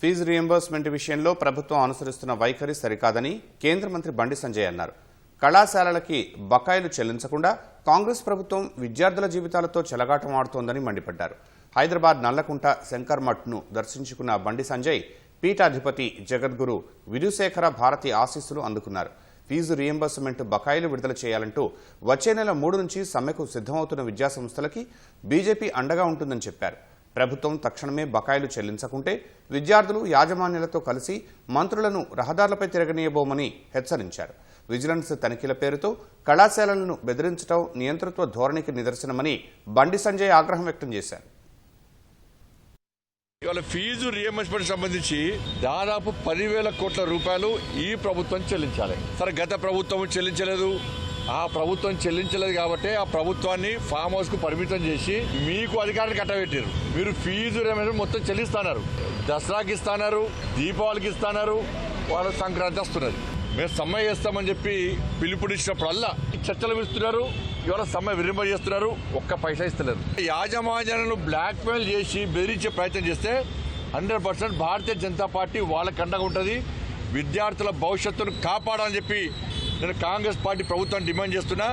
Fee reimbursement విషయంలో ప్రభుత్వం అనుసరిస్తున్న వైఖరి సరికాదని కేంద్ర మంత్రి బండి సంజయ్ అన్నారు. కళాశాలలకి బకాయిలు చెల్లించకుండా కాంగ్రెస్ ప్రభుత్వం విద్యార్థుల జీవితాలతో చెలగాటం ఆడుతోందని మండిపడ్డారు. హైదరాబాద్ నల్లకుంట శంకర్ మఠ్ను దర్శించుకున్న బండి సంజయ్ పీఠాధిపతి జగద్గురు విధుశేఖర భారతి ఆశీస్సులు అందుకున్నారు. ఫీజు రియంబర్స్మెంట్ బకాయిలు విడుదల చేయాలంటూ వచ్చే నెల మూడు నుంచి సమ్మెకు సిద్ధమవుతున్న విద్యాసంస్థలకి బీజేపీ అండగా ఉంటుందని చెప్పారు. ప్రభుత్వం తక్షణమే బకాయిలు చెల్లించకుంటే విద్యార్థులు యాజమాన్యాలతో కలిసి మంత్రులను రహదారులపై తిరగనీయబోమని హెచ్చరించారు. విజిలెన్స్ తనిఖీల పేరుతో కళాశాలలను బెదిరించడం నియంతృత్వ ధోరణికి నిదర్శనమని బండి సంజయ్ ఆగ్రహం వ్యక్తం చేశారు. ఇవాళ ఫీజు రియంబర్స్మెంట్ సంబంధించి దాదాపు పదివేల కోట్ల రూపాయలు ఈ ప్రభుత్వం చెల్లించాలి. సరే గత ప్రభుత్వం చెల్లించలేదు. ఆ ప్రభుత్వం చెల్లించలేదు కాబట్టి ఆ ప్రభుత్వాన్ని ఫామ్ హౌస్కు పరిమితం చేసి మీకు అధికారాన్ని కట్టబెట్టారు మీరు ఫీజు మొత్తం చెల్లిస్తున్నారు. దసరాకి ఇస్తున్నారు దీపావళికి ఇస్తున్నారు వాళ్ళ సంక్రాంతి వస్తున్నది. మేము సమ్మె చేస్తామని చెప్పి పిలుపునిచ్చినప్పుడల్లా చర్చలు పిలుస్తున్నారు ఇవాళ సమ్మె విరింప చేస్తున్నారు ఒక్క పైసా ఇస్తలేదు. యాజమాన్యాలను బ్లాక్మెయిల్ చేసి బెదిరించే ప్రయత్నం చేస్తే hundred percent Bharatiya Janata party వాళ్ళ అండగా ఉంటుంది విద్యార్థుల భవిష్యత్తును కాపాడాలని చెప్పి నేను కాంగ్రెస్ పార్టీ ప్రభుత్వాన్ని డిమాండ్ చేస్తున్నా.